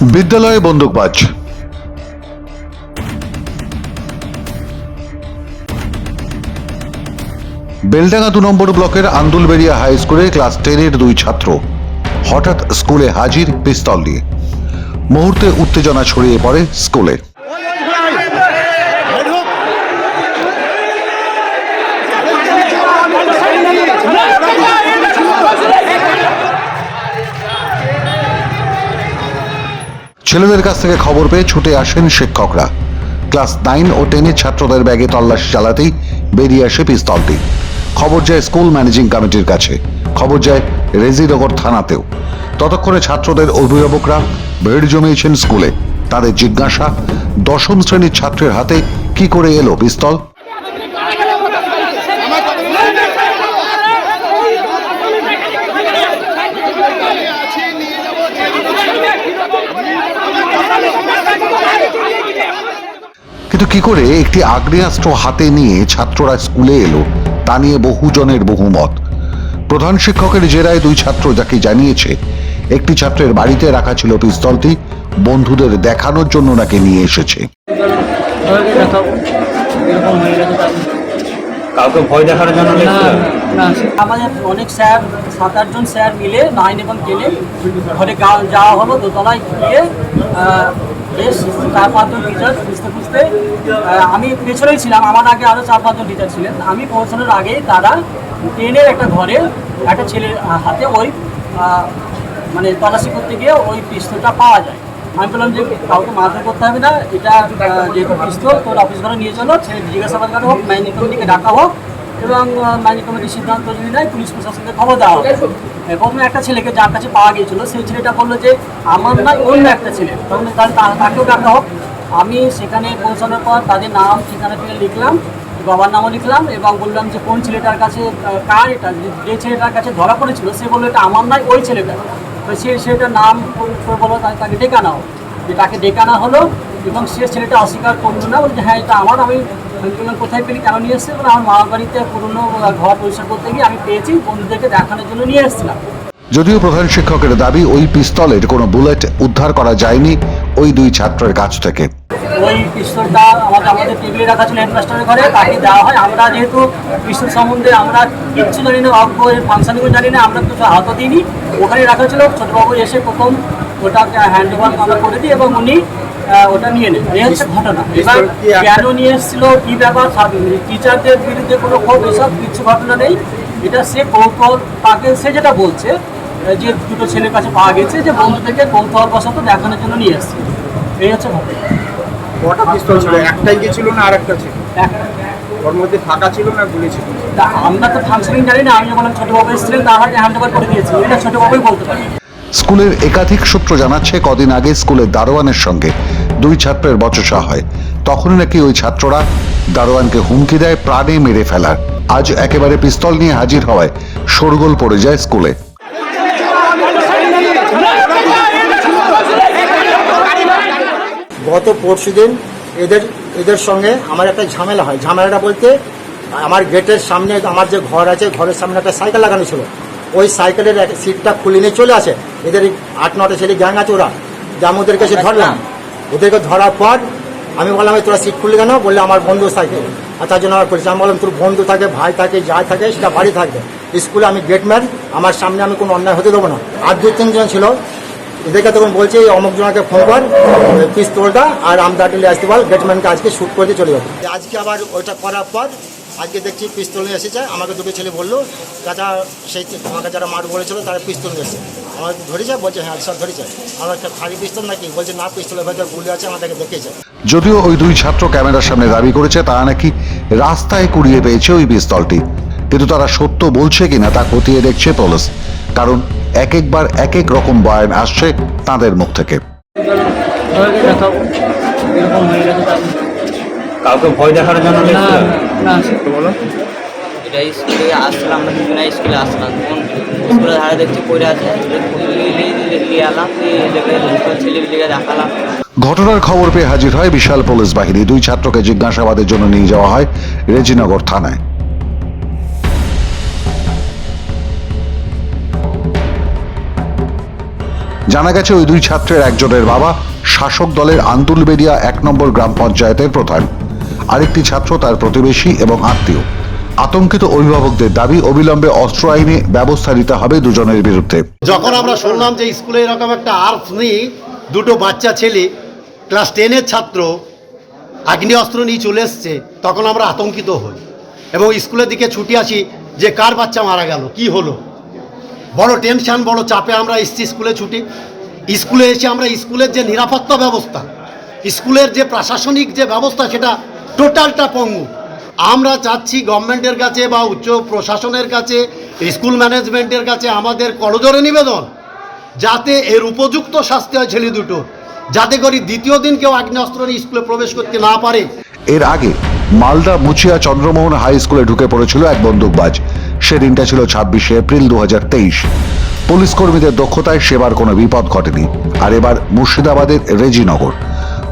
বিদ্যালয়ে বন্দুকবাজ। বেলডাঙ্গা দু নম্বর ব্লকের আন্দুলবেড়িয়া হাই স্কুলে ক্লাস টেনের দুই ছাত্র হঠাৎ স্কুলে হাজির পিস্তল দিয়ে মুহূর্তে উত্তেজনা ছড়িয়ে পড়ে স্কুলে। ছেলেদের কাছ থেকে খবর পেয়ে ছুটে আসেন শিক্ষকরা। ক্লাস নাইন ও টেনের ছাত্রদের ব্যাগে তল্লাশি চালাতেই বেরিয়ে আসে পিস্তলটি। খবর যায় স্কুল ম্যানেজিং কমিটির কাছে। খবর যায় রেজিনগর থানাতেও। ততক্ষণে ছাত্রদের অভিভাবকরা ভিড় জমিয়েছেন স্কুলে। তাদের জিজ্ঞাসা, দশম শ্রেণির ছাত্রের হাতে কি করে এলো পিস্তল? কিন্তু কি করে একটি আগ্নেয়াস্ত্র হাতে নিয়ে ছাত্ররা স্কুলে এলো? তা নিয়ে বহুজনের বহুমত। প্রধান শিক্ষকের জেরায় দুই ছাত্র যাকে জানিয়েছে একটি ছাত্রের বাড়িতে রাখা ছিল পিস্তলটি বন্ধুদের দেখানোর জন্য নাকি নিয়ে এসেছে। কাউকে ভয় দেখানোর জন্য না আমাদের অনেক স্যার সাত আটজন স্যার মিলে নাইন এবং টেনে ঘরে যাওয়া হলো দোতলায় গিয়ে বেশ চার পাঁচজন টিচার খুঁজতে খুঁজতে আমি পেছনেই ছিলাম, আমার আগে আরও চার পাঁচজন টিচার ছিলেন। আমি পৌঁছানোর আগেই তারা ট্রেনের একটা ঘরে একটা ছেলের হাতে ওই মানে তল্লাশি করতে গিয়ে ওই পিস্তলটা পাওয়া যায়। আমি বললাম যে কাউকে মারধর করতে হবে না, এটা যেহেতু পিস্তল, তোর অফিস ঘরে নিয়ে চলো ছেলে জিজ্ঞাসাবাদ করা হোক ম্যানেজিং কমিটিকে ডাকা হোক এবং ম্যানেজিং কমিটির সিদ্ধান্ত যদি নেয় পুলিশ প্রশাসনকে খবর দেওয়া হবে। এ, প্রথমে একটা ছেলেকে যার কাছে পাওয়া গিয়েছিল সেই ছেলেটা বলল যে আমার নয় অন্য একটা ছেলে। তখন তার তাকেও ডাকা হোক। আমি সেখানে পৌঁছানোর পর তাদের নাম ঠিকানা থেকে লিখলাম বাবার নামও লিখলাম এবং বললাম যে কোন ছেলেটার কাছে কার এটা যে- ছেলেটার কাছে ধরা পড়েছিল সে বলল এটা আমার নয় ওই ছেলেটা। তো সে ছেলেটার নাম বলল তাকে তাকে ডেকে আনা হোক। যে তাকে ডেকে আনা হলো এবং সে ছেলেটা অস্বীকার করল না বলছে হ্যাঁ এটা আমার আমি আমি বললাম কোথায় পেলি কেন নিয়ে এসছে? বলে আমার মামার বাড়িতে পুরনো ঘর পরিষ্কার করতে গিয়ে আমি পেয়েছি বন্ধুদেরকে দেখানোর জন্য নিয়ে এসেছিলাম। যদিও প্রধান শিক্ষকের দাবি ওই পিস্তলের কোনো বুলেট উদ্ধার করা যায়নি ওই দুই ছাত্রের কাছ থেকে। ওই পিস্তলটা আমাদের আমাদের টেবিলে রাখা ছিল হেডমাস্টারের ঘরে তাকে দেওয়া হয়। আমরা যেহেতু পিস্তল সম্বন্ধে আমরা কিচ্ছু জানি না অজ্ঞ ফাংশনিংও জানি না আমরা কিছু হাতও দিইনি। ওখানে রাখা ছিল ছোটবাবু এসে প্রথম ওটাকে হ্যান্ড ওভার আমরা করে দিই এবং উনি ওটা নিয়ে নেন। এই হচ্ছে ঘটনা। এবার কেন নিয়ে এসেছিল কি ব্যাপার? টিচারদের বিরুদ্ধে কোনো ক্ষোভ এসব কিছু ঘটনা নেই। এটা সে কৌতূহল তাকে সে যেটা বলছে যে দুটো ছেলের কাছে পাওয়া গেছে যে বন্ধুদেরকে কৌতূহল বশত দেখানোর জন্য নিয়ে এসছে। এই হচ্ছে ঘটনা। কটা পিস্তল ছিল? একটাই কি ছিল না আরেকটা ছিল? ওর মধ্যে ফাঁকা ছিল না গুলি ছিল? তা আমরা তো ফাংশনিং জানি না আমি যখন ছোট বাবু এসেছিলেন তার হাতে হ্যান্ড ওভার করে দিয়েছি। এটা ছোট বাবুই বলতে পারি। স্কুলের একাধিক সূত্র জানাচ্ছে কদিন আগে স্কুলের দারোয়ানের সঙ্গে দুই ছাত্রের বচসা হয়। তখনই নাকি ওই ছাত্ররা দারোয়ানকে হুমকি দেয়, প্রাণে মেরে ফেলার আজ একেবারে পিস্তল নিয়ে হাজির হওয়ায় শোরগোল পড়ে যায় স্কুলে। গত পরশু দিন এদের এদের সঙ্গে আমার একটা ঝামেলা হয়। ঝামেলাটা বলতে আমার গেটের সামনে আমার যে ঘর আছে, ঘরের সামনে একটা সাইকেল লাগানো ছিল। ওই সাইকেলের এক সিটটা খুলে নিয়ে চলে আসে। এদের আট, নটা ছেলে গ্যাং আছে ওরা। যেমন ওদের কাছে ধরলাম। ওদেরকে ধরার পর আমি বললাম, "এই তোরা সিট খুলে কেন? বললে, আমার বন্ধু সাইকেল। আর তার জন্য আমার পরিচয় আমি বললাম, তোর বন্ধু থাকে, ভাই থাকে, যা থাকে, সেটা বাড়ি থাকবে। স্কুলে আমি গেটম্যান, আমার সামনে আমি কোনো অন্যায় হতে দেবো না। আর দু তিনজন ছিল। এদেরকে তখন বলছে, এই অমুক জনকে ফোন কর পিস্তলটা, আর আমদাটিলে আসতে বল গেটম্যানকে আজকে শ্যুট করতে চলে যাবে। আজকে আবার ওইটা করার পর আজকে দেখছি পিস্তল নিয়ে এসেছে আমাকে দুটো ছেলে বলল চাচা সেই আমাকে যারা মাঠ বলেছিল তারা পিস্তল নিয়ে এসেছে। আমাকে ধরেছে বলছে হ্যাঁ সব ধরেছে। আমার একটা খালি পিস্তল নাকি? বলছে না পিস্তলের ভেতরে গুলি আছে আমাদেরকে দেখেছে যদিও ওই দুই ছাত্র ক্যামেরার সামনে দাবি করেছে তারা নাকি রাস্তায় কুড়িয়ে পেয়েছে ওই পিস্তলটি। কিন্তু তারা সত্য বলছে কিনা তা খতিয়ে দেখছে পুলিশ। কারণ এক একবার এক এক রকম বয়ান আসছে তাদের মুখ থেকে। কাউকে ভয় দেখার জন্য না। লেগেছিল বলো। এটা স্কুলে আসলাম আমরা স্কুলে আসলাম। তখন স্কুলের ধারে দেখছি পড়ে আছে আলাম নিয়ে দেখে দুটো ছেলেপিলিকে দেখালাম। ঘটনার খবর পেয়ে হাজির হয় বিশাল পুলিশ বাহিনী। দুই ছাত্রকে জিজ্ঞাসাবাদের জন্য নিয়ে যাওয়া হয় রেজিনগর থানায়। জানা গেছে ওই দুই ছাত্রের একজনের বাবা শাসক দলের আন্দুলবেড়িয়া এক নম্বর গ্রাম পঞ্চায়েতের প্রধান। আরেকটি ছাত্র তার প্রতিবেশী এবং আত্মীয়। আতঙ্কিত অভিভাবকদের দাবি, অবিলম্বে অস্ত্র আইনে ব্যবস্থা নিতে হবে দুজনের বিরুদ্ধে। যখন আমরা শুনলাম যে স্কুলে এরকম একটা আর্টস নিয়ে দুটো বাচ্চা ছেলে, ক্লাস টেনের ছাত্র আগ্নেয়াস্ত্র নিয়ে চলে এসছে, তখন আমরা আতঙ্কিত হই। এবং স্কুলের দিকে ছুটি আসি যে কার বাচ্চা মারা গেল, কি হলো? বড় টেনশন বড় চাপে আমরা এসছি স্কুলে ছুটি। স্কুলে এসে আমরা স্কুলের যে নিরাপত্তা ব্যবস্থা, স্কুলের যে প্রশাসনিক যে ব্যবস্থা, সেটা টোটালটা পঙ্গু। আমরা চাচ্ছি গভর্নমেন্টের কাছে বা উচ্চ প্রশাসনের কাছে, স্কুল ম্যানেজমেন্টের কাছে আমাদের করজোরে নিবেদন, যাতে এর উপযুক্ত শাস্তি হয় ছেলে দুটো, যাতে করে দ্বিতীয় দিন কেউ আগ্নেয়াস্ত্র নিয়ে স্কুলে প্রবেশ করতে না পারে। এর আগে মালদা মুচিয়া চন্দ্রমোহন হাই স্কুলে ঢুকে পড়েছিল এক বন্দুকবাজ। সেদিনটা ছিল ছাব্বিশে এপ্রিল দু হাজার তেইশ। পুলিশ কর্মীদের দক্ষতায় সেবার কোনো বিপদ ঘটেনি। আর এবার মুর্শিদাবাদের রেজিনগর।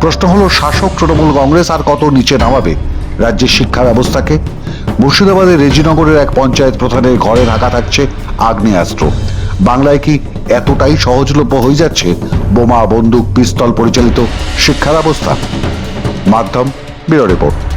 প্রশ্ন হলো, শাসক তৃণমূল কংগ্রেস আর কত নিচে নামাবে? রাজ্যের শিক্ষা ব্যবস্থাকে? মুর্শিদাবাদের রেজিনগরের এক পঞ্চায়েত প্রধানের ঘরে ঢাকা থাকছে আগ্নেয়াস্ত্র। বাংলায় কি এতটাই সহজলভ্য হয়ে যাচ্ছে বোমা, বন্দুক, পিস্তল পরিচালিত শিক্ষা ব্যবস্থা? মাধ্যম, ব্যুরো রিপোর্ট।